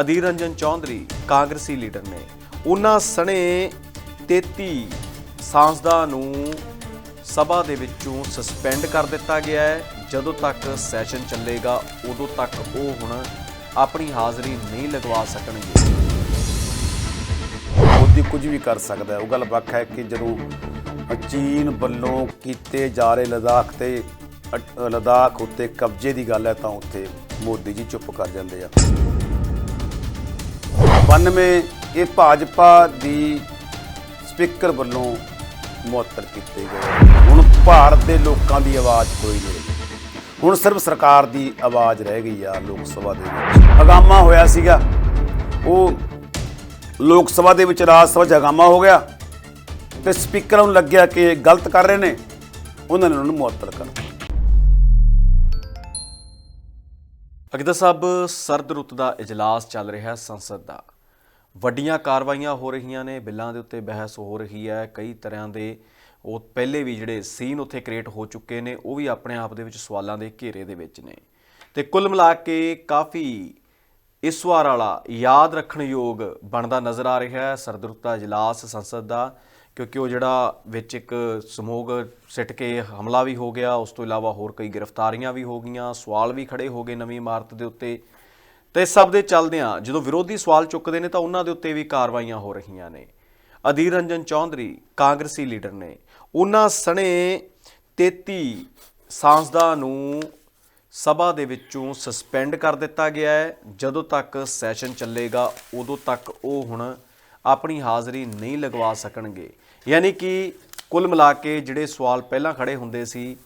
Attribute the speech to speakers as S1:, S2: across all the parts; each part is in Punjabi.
S1: ਅਧੀਰ ਰੰਜਨ ਚੌਧਰੀ ਕਾਂਗਰਸੀ ਲੀਡਰ ਨੇ। ਉਹਨਾਂ ਸਣੇ 33 ਸਾਂਸਦਾਂ ਨੂੰ ਸਭਾ ਦੇ ਵਿੱਚੋਂ ਸਸਪੈਂਡ ਕਰ ਦਿੱਤਾ ਗਿਆ ਹੈ। ਜਦੋਂ ਤੱਕ ਸੈਸ਼ਨ ਚੱਲੇਗਾ, ਉਦੋਂ ਤੱਕ ਉਹ ਹੁਣ ਆਪਣੀ ਹਾਜ਼ਰੀ ਨਹੀਂ ਲਗਵਾ ਸਕਣਗੇ।
S2: ਮੋਦੀ ਕੁਝ ਵੀ ਕਰ ਸਕਦਾ ਹੈ। ਉਹ ਗੱਲ ਵੱਖ ਹੈ ਕਿ ਜਦੋਂ ਚੀਨ ਵੱਲੋਂ ਕੀਤੇ ਜਾ ਰਹੇ ਲਦਾਖ ਤੇ ਅ- ਲਦਾਖ ਉੱਤੇ ਕਬਜ਼ੇ ਦੀ ਗੱਲ ਹੈ, ਤਾਂ ਉੱਥੇ ਮੋਦੀ ਜੀ ਚੁੱਪ ਕਰ ਜਾਂਦੇ ਆ। 92 ਇਹ ਭਾਜਪਾ ਦੀ ਸਪੀਕਰ ਵੱਲੋਂ ਮੁਅੱਤਲ ਕੀਤੇ ਗਏ। ਹੁਣ ਭਾਰਤ ਦੇ ਲੋਕਾਂ ਦੀ ਆਵਾਜ਼ ਕੋਈ ਨਹੀਂ ਹੁਣ ਸਿਰਫ ਸਰਕਾਰ ਦੀ ਆਵਾਜ਼ ਰਹਿ ਗਈ ਆ ਲੋਕ ਸਭਾ ਦੇ ਵਿੱਚ। ਹਗਾਮਾ ਹੋਇਆ ਸੀਗਾ। ਉਹ ਲੋਕ ਸਭਾ ਦੇ ਵਿੱਚ, ਰਾਜ ਸਭਾ 'ਚ ਹਗਾਮਾ ਹੋ ਗਿਆ। ਤੇ ਸਪੀਕਰਾਂ ਨੂੰ ਲੱਗਿਆ ਕਿ ਇਹ ਗਲਤ ਕਰ ਰਹੇ ਨੇ। ਉਹਨਾਂ ਨੇ ਉਹਨਾਂ ਨੂੰ ਮੁਅੱਤਲ ਕਰ ਦਿੱਤਾ
S1: ਅਗਦਾ ਸਾਹਿਬ, ਸਰਦ ਰੁੱਤ ਦਾ ਇਜਲਾਸ ਚੱਲ ਰਿਹਾ ਸੰਸਦ ਦਾ। ਵੱਡੀਆਂ ਕਾਰਵਾਈਆਂ ਹੋ ਰਹੀਆਂ ਨੇ, ਬਿੱਲਾਂ ਦੇ ਉੱਤੇ ਬਹਿਸ ਹੋ ਰਹੀ ਹੈ। ਕਈ ਤਰ੍ਹਾਂ ਦੇ ਉਹ ਪਹਿਲੇ ਵੀ ਜਿਹੜੇ ਸੀਨ ਉੱਥੇ ਕ੍ਰੀਏਟ ਹੋ ਚੁੱਕੇ ਨੇ, ਉਹ ਵੀ ਆਪਣੇ ਆਪ ਦੇ ਵਿੱਚ ਸਵਾਲਾਂ ਦੇ ਘੇਰੇ ਦੇ ਵਿੱਚ ਨੇ। ਤੇ ਕੁੱਲ ਮਿਲਾ ਕੇ ਕਾਫੀ ਇਸ ਵਾਰ ਵਾਲਾ ਯਾਦ ਰੱਖਣ ਯੋਗ ਬਣਦਾ ਨਜ਼ਰ ਆ ਰਿਹਾ ਹੈ ਸਰਦ ਇਜਲਾਸ ਸੰਸਦ ਦਾ, ਕਿਉਂਕਿ ਉਹ ਜਿਹੜਾ ਵਿੱਚ ਇੱਕ ਸਮੋਗ ਸਿੱਟ ਕੇ ਹਮਲਾ ਵੀ ਹੋ ਗਿਆ, ਉਸ ਤੋਂ ਇਲਾਵਾ ਹੋਰ ਕਈ ਗ੍ਰਿਫਤਾਰੀਆਂ ਵੀ ਹੋ ਗਈਆਂ, ਸਵਾਲ ਵੀ ਖੜੇ ਹੋ ਗਏ ਨਵੀਂ ਇਮਾਰਤ ਦੇ ਉੱਤੇ। ਤੇ ਇਸ ਸਭ ਦੇ ਚੱਲਦਿਆਂ ਜਦੋਂ ਵਿਰੋਧੀ ਸਵਾਲ ਚੁੱਕਦੇ ਨੇ ਤਾਂ ਉਹਨਾਂ ਦੇ ਉੱਤੇ ਵੀ ਕਾਰਵਾਈਆਂ ਹੋ ਰਹੀਆਂ ਨੇ। ਅਧੀਰ ਰੰਜਨ ਚੌਧਰੀ, ਕਾਂਗਰਸੀ ਲੀਡਰ ਨੇ ਉਹਨਾਂ ਸਣੇ 33 ਸਾਂਸਦਾਂ ਨੂੰ ਸਭਾ ਦੇ ਵਿੱਚੋਂ ਸਸਪੈਂਡ ਕਰ ਦਿੱਤਾ ਗਿਆ ਹੈ। ਜਦੋਂ ਤੱਕ ਸੈਸ਼ਨ ਚੱਲੇਗਾ, ਉਦੋਂ ਤੱਕ ਉਹ ਹੁਣ ਆਪਣੀ ਹਾਜ਼ਰੀ ਨਹੀਂ ਲਗਵਾ ਸਕਣਗੇ। ਯਾਨੀ ਕਿ ਕੁੱਲ ਮਿਲਾ ਕੇ ਜਿਹੜੇ ਸਵਾਲ ਪਹਿਲਾਂ ਖੜੇ ਹੁੰਦੇ ਸੀ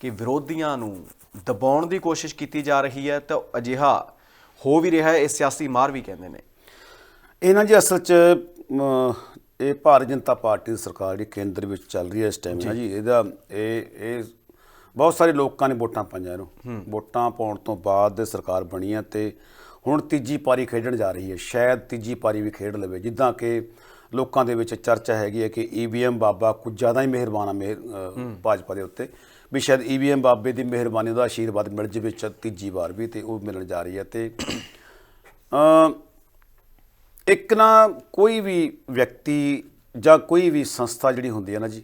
S1: ਕਿ ਵਿਰੋਧੀਆਂ ਨੂੰ ਦਬਾਉਣ ਦੀ ਕੋਸ਼ਿਸ਼ ਕੀਤੀ ਜਾ ਰਹੀ ਹੈ, ਤਾਂ ਅਜਿਹਾ ਹੋ ਵੀ ਰਿਹਾ ਹੈ ਇਹ ਸਿਆਸੀ ਮਾਰ ਵੀ ਕਹਿੰਦੇ ਨੇ।
S2: ਇਹਨਾਂ ਜੀ ਅਸਲ 'ਚ ਇਹ ਭਾਰਤ ਜਨਤਾ ਪਾਰਟੀ ਦੀ ਸਰਕਾਰ ਜਿਹੜੀ ਕੇਂਦਰ ਵਿੱਚ ਚੱਲ ਰਹੀ ਹੈ ਇਸ ਟਾਈਮ ਨਾ ਜੀ? ਇਹਦਾ ਇਹ ਇਹ ਬਹੁਤ ਸਾਰੇ ਲੋਕਾਂ ਨੇ ਵੋਟਾਂ ਪਾਈਆਂ ਇਹਨੂੰ। ਵੋਟਾਂ ਪਾਉਣ ਤੋਂ ਬਾਅਦ ਸਰਕਾਰ ਬਣੀ ਹੈ ਤੇ ਹੁਣ ਤੀਜੀ ਪਾਰੀ ਖੇਡਣ ਜਾ ਰਹੀ ਹੈ। ਸ਼ਾਇਦ ਤੀਜੀ ਪਾਰੀ ਵੀ ਖੇਡ ਲਵੇ ਜਿੱਦਾਂ ਕਿ ਲੋਕਾਂ ਦੇ ਵਿੱਚ ਚਰਚਾ ਹੈਗੀ ਹੈ ਕਿ ਈਵੀਐਮ ਬਾਬਾ ਕੁਝ ਜ਼ਿਆਦਾ ਹੀ ਮਿਹਰਬਾਨ ਆ ਮਿਹਰ ਅ, ਭਾਜਪਾ ਦੇ ਉੱਤੇ। ਵੀ ਸ਼ਾਇਦ ਈਵੀਐਮ ਬਾਬੇ ਦੀ ਮਿਹਰਬਾਨੀ ਦਾ ਆਸ਼ੀਰਵਾਦ ਮਿਲ ਜਾਵੇ ਤੀਜੀ ਵਾਰ ਵੀ ਤੇ ਉਹ ਮਿਲਣ ਜਾ ਰਹੀ ਹੈ ਤੇ ਇੱਕ ਨਾ ਕੋਈ ਵੀ ਵਿਅਕਤੀ ਜਾਂ ਕੋਈ ਵੀ ਸੰਸਥਾ ਜਿਹੜੀ ਹੁੰਦੀ ਹੈ ਨਾ ਜੀ,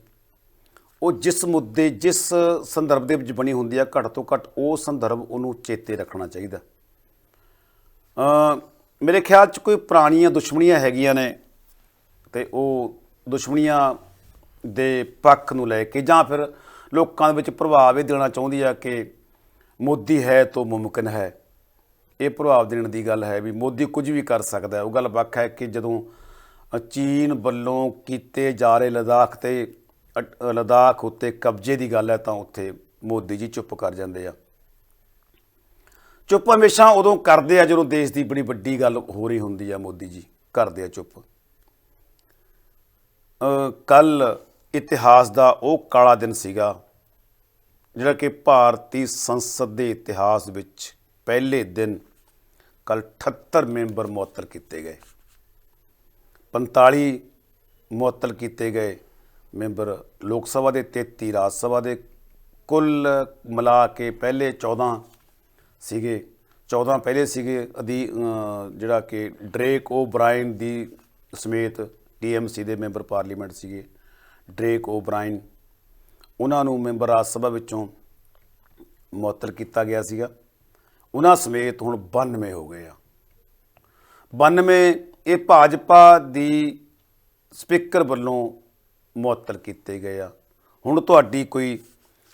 S2: ਉਹ ਜਿਸ ਮੁੱਦੇ, ਜਿਸ ਸੰਦਰਭ ਦੇ ਵਿੱਚ ਬਣੀ ਹੁੰਦੀ ਹੈ, ਘੱਟ ਤੋਂ ਘੱਟ ਉਹ ਸੰਦਰਭ ਉਹਨੂੰ ਚੇਤੇ ਰੱਖਣਾ ਚਾਹੀਦਾ। ਅ ਮੇਰੇ ਖਿਆਲ 'ਚ ਕੋਈ ਪੁਰਾਣੀਆਂ ਦੁਸ਼ਮਣੀਆਂ ਹੈਗੀਆਂ ਨੇ ਤੇ ਉਹ ਦੁਸ਼ਮਣੀਆਂ ਦੇ ਪੱਖ ਨੂੰ ਲੈ ਕੇ ਜਾਂ ਫਿਰ ਲੋਕਾਂ ਦੇ ਵਿੱਚ ਪ੍ਰਭਾਵ ਇਹ ਦੇਣਾ ਚਾਹੁੰਦੀ ਆ ਕਿ ਮੋਦੀ ਹੈ ਤੋਂ ਮੁਮਕਿਨ ਹੈ। ਇਹ ਪ੍ਰਭਾਵ ਦੇਣ ਦੀ ਗੱਲ ਹੈ ਵੀ ਮੋਦੀ ਕੁਝ ਵੀ ਕਰ ਸਕਦਾ ਉਹ ਗੱਲ ਵੱਖ ਹੈ ਕਿ ਜਦੋਂ ਚੀਨ ਵੱਲੋਂ ਕੀਤੇ ਜਾ ਰਹੇ ਲਦਾਖ ਤੇ ਅ, ਲਦਾਖ ਉੱਤੇ ਕਬਜ਼ੇ ਦੀ ਗੱਲ ਹੈ ਤਾਂ ਉੱਥੇ ਮੋਦੀ ਜੀ ਚੁੱਪ ਕਰ ਜਾਂਦੇ ਆ। ਚੁੱਪ ਹਮੇਸ਼ਾ ਉਦੋਂ ਕਰਦੇ ਆ ਜਦੋਂ ਦੇਸ਼ ਦੀ ਬੜੀ ਵੱਡੀ ਗੱਲ ਹੋ ਰਹੀ ਹੁੰਦੀ ਆ ਮੋਦੀ ਜੀ। ਕਰਦੇ ਆ ਚੁੱਪ। ਕੱਲ ਇਤਿਹਾਸ ਦਾ ਉਹ ਕਾਲਾ ਦਿਨ ਸੀਗਾ, ਜਿਹੜਾ ਕਿ ਭਾਰਤੀ ਸੰਸਦ ਦੇ ਇਤਿਹਾਸ ਵਿੱਚ ਪਹਿਲੇ ਦਿਨ ਕੱਲ 78 ਮੈਂਬਰ ਮੁਅੱਤਲ ਕੀਤੇ ਗਏ। 45 ਮੁਅੱਤਲ ਕੀਤੇ ਗਏ ਮੈਂਬਰ ਲੋਕ ਸਭਾ ਦੇ 33 ਰਾਜ ਸਭਾ ਦੇ, ਕੁੱਲ ਮਿਲਾ ਕੇ ਪਹਿਲੇ 14 ਸੀਗੇ। 14 ਪਹਿਲੇ ਸੀਗੇ ਅਦੀ ਜਿਹੜਾ ਕਿ ਡਰੇਕ ਓ ਬ੍ਰਾਇਨ ਦੀ ਸਮੇਤ ਟੀਐਮਸੀ ਦੇ ਮੈਂਬਰ ਪਾਰਲੀਮੈਂਟ ਸੀਗੇ। ਡਰੇਕ ਓ ਬ੍ਰਾਇਨ ਉਹਨਾਂ ਨੂੰ ਮੈਂਬਰ ਰਾਜ ਸਭਾ ਵਿੱਚੋਂ ਮੁਅੱਤਲ ਕੀਤਾ ਗਿਆ ਸੀਗਾ। ਉਹਨਾਂ ਸਮੇਤ ਹੁਣ 92 ਹੋ ਗਏ ਆ। 92 ਇਹ ਭਾਜਪਾ ਦੀ ਸਪੀਕਰ ਵੱਲੋਂ ਮੁਅੱਤਲ ਕੀਤੇ ਗਏ ਆ। ਹੁਣ ਤੁਹਾਡੀ ਕੋਈ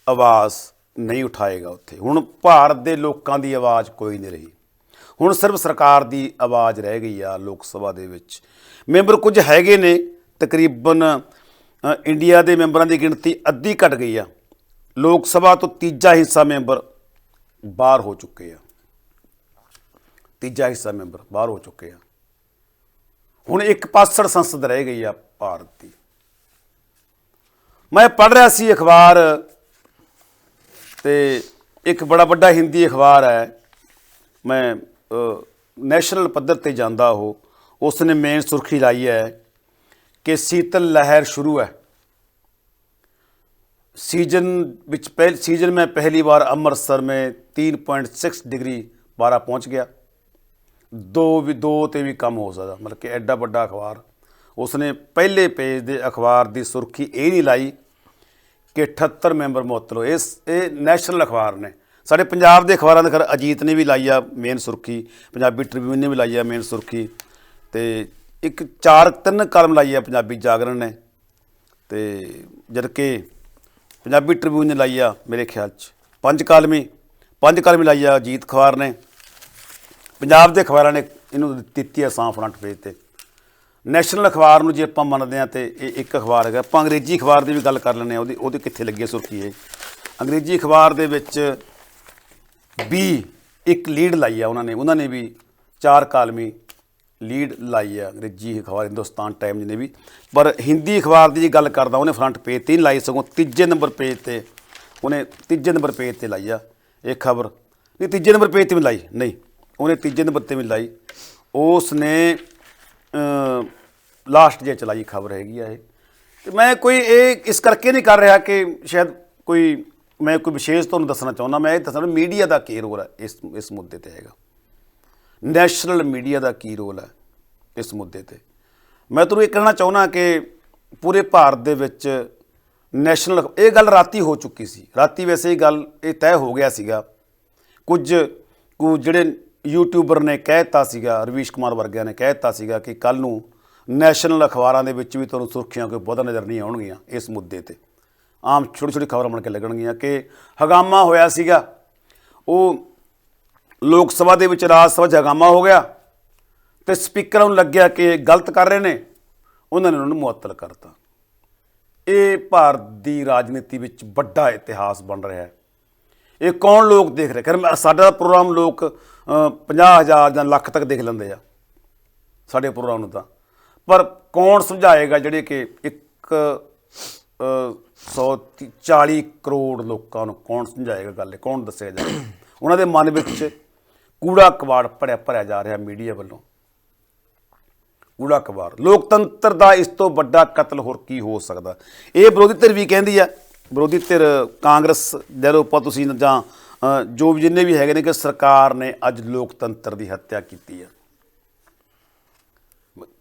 S2: ਆਵਾਜ਼ ਨਹੀਂ ਉਠਾਏਗਾ ਉੱਥੇ। ਹੁਣ ਭਾਰਤ ਦੇ ਲੋਕਾਂ ਦੀ ਆਵਾਜ਼ ਕੋਈ ਨਹੀਂ ਰਹੀ। ਹੁਣ ਸਿਰਫ ਸਰਕਾਰ ਦੀ ਆਵਾਜ਼ ਰਹਿ ਗਈ ਆ ਲੋਕ ਸਭਾ ਦੇ ਵਿੱਚ। ਮੈਂਬਰ ਕੁਝ ਹੈਗੇ ਨੇ, ਤਕਰੀਬਨ ਇੰਡੀਆ ਦੇ ਮੈਂਬਰਾਂ ਦੀ ਗਿਣਤੀ ਅੱਧੀ ਘਟ ਗਈ ਆ। ਲੋਕ ਸਭਾ ਤੋਂ ਤੀਜਾ ਹਿੱਸਾ ਮੈਂਬਰ ਬਾਹਰ ਹੋ ਚੁੱਕੇ ਆ। ਤੀਜਾ ਹਿੱਸਾ ਮੈਂਬਰ ਬਾਹਰ ਹੋ ਚੁੱਕੇ ਆ। ਹੁਣ ਇੱਕ ਪਾਸੜ ਸੰਸਦ ਰਹਿ ਗਈ ਆ ਭਾਰਤ ਦੀ। ਮੈਂ ਪੜ੍ਹ ਰਿਹਾ ਸੀ ਅਖਬਾਰ ਤੇ ਇੱਕ ਬੜਾ ਵੱਡਾ ਹਿੰਦੀ ਅਖਬਾਰ ਹੈ। ਮੈਂ ਨੈਸ਼ਨਲ ਪੱਧਰ ਤੇ ਜਾਂਦਾ ਉਹ। ਉਸ ਨੇ ਮੇਨ ਸੁਰਖੀ ਲਾਈ ਹੈ। ਕਿ ਸੀਤਲ ਲਹਿਰ ਸ਼ੁਰੂ ਹੈ सीजन ਵਿੱਚ ਪਹਿਲ सीजन में पहली बार अमृतसर में 3.6 डिग्री पारा पहुंच गया ਦੋ ਵੀ ਦੋ ਤੇ ਵੀ ਕੰਮ ਹੋ ਸਕਦਾ ਮਤਲਬ ਕਿ ਐਡਾ ਵੱਡਾ ਅਖਬਾਰ ਉਸਨੇ ਪਹਿਲੇ ਪੇਜ ਦੇ ਅਖਬਾਰ ਦੀ ਸੁਰਖੀ ਇਹ ਨਹੀਂ ਲਾਈ ਕਿ 78 ਮੈਂਬਰ ਮੁਅੱਤਲ ਇਸ ਇਹ ਨੈਸ਼ਨਲ ਅਖਬਾਰ ਨੇ ਸਾਡੇ ਪੰਜਾਬ ਦੇ ਅਖਬਾਰਾਂ ਦੇ ਖਰ ਅਜੀਤ ਨੇ ਵੀ ਲਾਈ ਆ ਮੇਨ ਸੁਰਖੀ ਪੰਜਾਬੀ ਟ੍ਰਿਬਿਊਨ ਨੇ ਵੀ ਲਾਈ ਆ ਮੇਨ ਸੁਰਖੀ ਤੇ ਇੱਕ ਚਾਰ ਤਿੰਨ ਕਲਮ ਲਾਈ ਆ ਪੰਜਾਬੀ ਜਾਗਰਣ ਨੇ ਤੇ ਜਦ ਕਿ ਪੰਜਾਬੀ ਟ੍ਰਿਬਿਊਨ ਨੇ ਲਾਈ ਆ ਮੇਰੇ ਖਿਆਲ ਚ। ਪੰਜ ਕਾਲਮੀ ਪੰਜ ਕਾਲਮੀ ਲਾਈ ਆ ਅਜੀਤ ਅਖਬਾਰ ਨੇ। ਪੰਜਾਬ ਦੇ ਅਖਬਾਰਾਂ ਨੇ ਇਹਨੂੰ ਦਿੱਤੀ ਆ ਸਾਂ ਫਰੰਟ ਪੇਜ ਤੇ। ਨੈਸ਼ਨਲ ਅਖਬਾਰ ਨੂੰ ਜੇ ਆਪਾਂ ਮੰਨਦੇ ਆ ਤੇ ਇਹ ਇੱਕ ਅਖਬਾਰ ਹੈਗਾ। ਆਪਾਂ ਅੰਗਰੇਜ਼ੀ ਅਖਬਾਰ ਦੀ ਵੀ ਗੱਲ ਕਰ ਲੈਂਦੇ ਆ, ਉਹਦੀ ਉਹਦੀ ਕਿੱਥੇ ਲੱਗੀ ਹੈ ਸੁਰਖੀ ਇਹ? ਅੰਗਰੇਜ਼ੀ ਅਖਬਾਰ ਦੇ ਵਿੱਚ ਵੀ ਇੱਕ ਲੀਡ ਲਾਈ ਆ ਉਹਨਾਂ ਨੇ। ਉਹਨਾਂ ਨੇ ਵੀ ਚਾਰ ਕਾਲਮੀ ਲੀਡ ਲਾਈ ਆ, ਅੰਗਰੇਜ਼ੀ ਅਖਬਾਰ, ਹਿੰਦੁਸਤਾਨ ਟਾਈਮਜ਼ ਨੇ ਵੀ। ਪਰ ਹਿੰਦੀ ਅਖਬਾਰ ਦੀ ਜੇ ਗੱਲ ਕਰਦਾ, ਉਹਨੇ ਫਰੰਟ ਪੇਜ ਤੇ ਨਹੀਂ ਲਾਈ, ਸਗੋਂ ਤੀਜੇ ਨੰਬਰ ਪੇਜ ਤੇ ਉਹਨੇ ਤੀਜੇ ਨੰਬਰ ਪੇਜ ਤੇ ਲਾਈ ਆ ਇਹ ਖਬਰ। ਨਹੀਂ, ਤੀਜੇ ਨੰਬਰ ਪੇਜ ਤੇ ਵੀ ਲਾਈ, ਨਹੀਂ, ਉਹਨੇ ਤੀਜੇ ਨੰਬਰ ਤੇ ਵੀ ਲਾਈ। ਉਸ ਨੇ ਲਾਸਟ ਜੇ ਚਲਾਈ ਖਬਰ ਹੈਗੀ ਆ ਇਹ। ਤੇ ਮੈਂ ਕੋਈ ਇਹ ਇਸ ਕਰਕੇ ਨਹੀਂ ਕਰ ਰਿਹਾ ਕਿ ਸ਼ਾਇਦ ਕੋਈ, ਮੈਂ ਕੋਈ ਵਿਸ਼ੇਸ਼ ਤੁਹਾਨੂੰ ਦੱਸਣਾ ਚਾਹੁੰਦਾ, ਮੈਂ ਇਹ ਦੱਸਣਾ ਮੀਡੀਆ ਦਾ ਕੀ ਰੋਲ ਹੈ ਇਸ ਇਸ ਮੁੱਦੇ ਤੇ ਹੈਗਾ। ਨੈਸ਼ਨਲ ਮੀਡੀਆ ਦਾ ਕੀ ਰੋਲ ਹੈ ਇਸ ਮੁੱਦੇ ਤੇ? ਮੈਂ ਤੁਹਾਨੂੰ ਇਹ ਕਹਿਣਾ ਚਾਹੁੰਦਾ ਕਿ ਪੂਰੇ ਭਾਰਤ ਦੇ ਵਿੱਚ ਨੈਸ਼ਨਲ, ਇਹ ਗੱਲ ਰਾਤੀ ਹੋ ਚੁੱਕੀ ਸੀ। ਰਾਤੀ ਵੈਸੇ ਹੀ ਗੱਲ, ਇਹ ਤੈਅ ਹੋ ਗਿਆ ਸੀਗਾ। ਕੁਝ, ਕੁ ਜਿਹੜੇ ਯੂਟਿਊਬਰ ਨੇ ਕਹਿਤਾ ਸੀਗਾ, ਰਵੀਸ਼ ਕੁਮਾਰ ਵਰਗਿਆਂ ਨੇ ਕਹਿਤਾ ਸੀਗਾ ਕਿ ਕੱਲ ਨੂੰ ਨੈਸ਼ਨਲ ਅਖਬਾਰਾਂ ਦੇ ਵਿੱਚ ਵੀ ਤੁਹਾਨੂੰ ਸੁਰਖੀਆਂ ਕੋਈ ਬਹੁਤਾ ਨਜ਼ਰ ਨਹੀਂ ਆਉਣਗੀਆਂ ਇਸ ਮੁੱਦੇ ਤੇ। ਆਮ ਛੋਟੀ ਛੋਟੀ ਖਬਰਾਂ ਬਣ ਕੇ ਲੱਗਣਗੀਆਂ ਕਿ ਹਗਾਮਾ ਹੋਇਆ ਸੀਗਾ। ਉਹ ਲੋਕ ਸਭਾ ਦੇ ਵਿੱਚ ਰਾਜ ਸਭਾ ਜਗਾਮਾ ਹੋ ਗਿਆ ਤੇ ਸਪੀਕਰਾਂ ਨੂੰ ਲੱਗਿਆ ਕਿ ਇਹ ਗਲਤ ਕਰ ਰਹੇ ਨੇ, ਉਹਨਾਂ ਨੇ ਉਹਨਾਂ ਨੂੰ ਮੁਅੱਤਲ ਕਰਤਾ। ਇਹ ਭਾਰਤ ਦੀ ਰਾਜਨੀਤੀ ਵਿੱਚ ਵੱਡਾ ਇਤਿਹਾਸ ਬਣ ਰਿਹਾ ਹੈ। ਇਹ ਕੌਣ ਲੋਕ ਦੇਖ ਰਹੇ? ਕਰ ਸਾਡਾ ਪ੍ਰੋਗਰਾਮ ਲੋਕ 50000 ਜਾਂ ਲੱਖ ਤੱਕ ਦੇਖ ਲੈਂਦੇ ਆ। ਸਾਡੇ ਪ੍ਰੋਗਰਾਮ ਨੂੰ ਤਾਂ। ਪਰ ਕੌਣ ਸਮਝਾਏਗਾ ਜਿਹੜੇ ਕਿ ਇੱਕ 140 ਕਰੋੜ ਲੋਕਾਂ ਨੂੰ ਕੌਣ ਸਮਝਾਏਗਾ ਗੱਲ ਕੌਣ ਦੱਸੇਗਾ ਜਾ ਉਹਨਾਂ ਦੇ ਮਨ ਵਿੱਚ ਕੂੜਾ ਕਬਾੜ ਭਰਿਆ ਭਰਿਆ ਜਾ ਰਿਹਾ ਮੀਡੀਆ ਵੱਲੋਂ। ਕੂੜਾ ਕਬਾੜ। ਲੋਕਤੰਤਰ ਦਾ ਇਸ ਤੋਂ ਵੱਡਾ ਕਤਲ ਹੋਰ ਕੀ ਹੋ ਸਕਦਾ? ਇਹ ਵਿਰੋਧੀ ਧਿਰ ਵੀ ਕਹਿੰਦੀ ਆ, ਵਿਰੋਧੀ ਧਿਰ ਕਾਂਗਰਸ ਜਦੋਂ ਆਪਾਂ ਤੁਸੀਂ ਜਾਂ ਜੋ ਵੀ ਜਿੰਨੇ ਵੀ ਹੈਗੇ ਨੇ ਕਿ ਸਰਕਾਰ ਨੇ ਅੱਜ ਲੋਕਤੰਤਰ ਦੀ ਹੱਤਿਆ ਕੀਤੀ ਆ।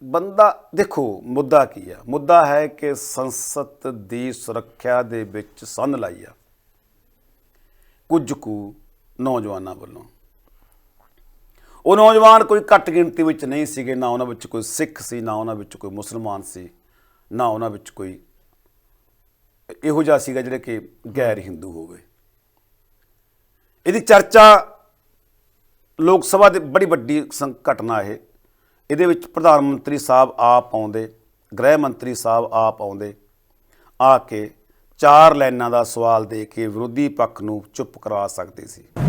S2: ਬੰਦਾ, ਦੇਖੋ, ਮੁੱਦਾ ਕੀ ਆ? ਮੁੱਦਾ ਹੈ ਕਿ ਸੰਸਦ ਦੀ ਸੁਰੱਖਿਆ ਦੇ ਵਿੱਚ ਸੰਨ ਲਾਈ ਆ। ਕੁਝ ਕੁ ਨੌਜਵਾਨਾਂ ਵੱਲੋਂ। ਉਹ ਨੌਜਵਾਨ ਕੋਈ ਘੱਟ ਗਿਣਤੀ ਵਿੱਚ ਨਹੀਂ ਸੀਗੇ, ਨਾ ਉਹਨਾਂ ਵਿੱਚ ਕੋਈ ਸਿੱਖ ਸੀ, ਨਾ ਉਹਨਾਂ ਵਿੱਚ ਕੋਈ ਮੁਸਲਮਾਨ ਸੀ, ਨਾ ਉਹਨਾਂ ਵਿੱਚ ਕੋਈ ਇਹੋ ਜਿਹਾ ਸੀਗਾ ਜਿਹੜੇ ਕਿ ਗੈਰ ਹਿੰਦੂ ਹੋਵੇ ਇਹਦੀ ਚਰਚਾ ਲੋਕ ਸਭਾ ਦੇ ਬੜੀ ਵੱਡੀ ਸੰ- ਘਟਨਾ ਇਹ। ਇਹਦੇ ਵਿੱਚ ਪ੍ਰਧਾਨ ਮੰਤਰੀ ਸਾਹਿਬ ਆਪ ਆਉਂਦੇ, ਗ੍ਰਹਿ ਮੰਤਰੀ ਸਾਹਿਬ ਆਪ ਆਉਂਦੇ, ਆ ਕੇ ਚਾਰ ਲਾਈਨਾਂ ਦਾ ਸਵਾਲ ਦੇ ਕੇ ਵਿਰੋਧੀ ਪੱਖ ਨੂੰ ਚੁੱਪ ਕਰਵਾ ਸਕਦੇ ਸੀ।